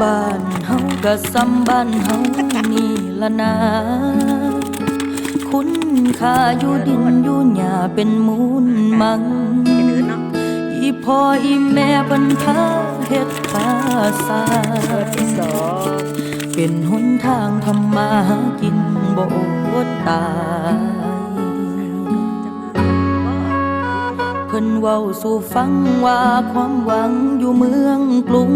บ้านเฮาก็สำบ้านเฮานี่ละนา คุณค่าอยู่ดินอยู่หญ้าเป็นมูลมัง อีพ่ออีแม่บรรพาเฮ็ดภาษาเบอร์เป็นหนทางทำมาหากินบ่อดตายเพิ่นเว้าสู่ฟังว่าความหวังอยู่เมืองกรุง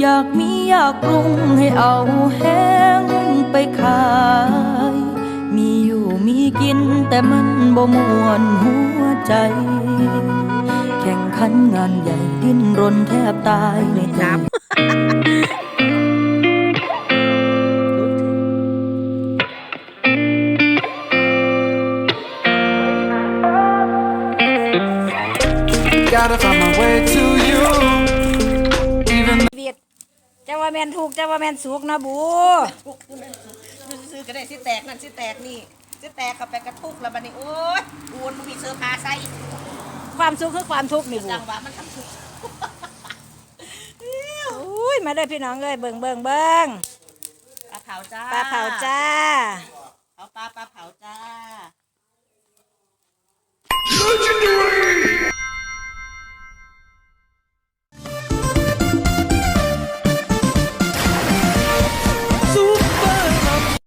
อยากมีอยากปรุงให้เอาแห้งไปขาย มีอยู่มีกินแต่มันบ่มวนหัวใจ แข่งขันงานใหญ่ดิ้นรนแทบตายในใจน้ำ Gotta find my way to ว่าแม่นถูกเจ้าว่าแม่นสุกนะบูซื้อๆก็ได้สิแตกนั่นสิแตกนี่สิแตกกับไปกระทุกแล้วบัดนี้โอ๊ยอูนมันมีเสื้อผ้าใส่ความสุขคือความทุกข์นี่บูจังหวะมันทำทุกอุ้ยมาเลยพี่น้องเอ้ยเบิ่งเบิ่งเบิ่งปลาเผาจ้าปลาเผาจ้าเผาปลาปลาเผาจ้า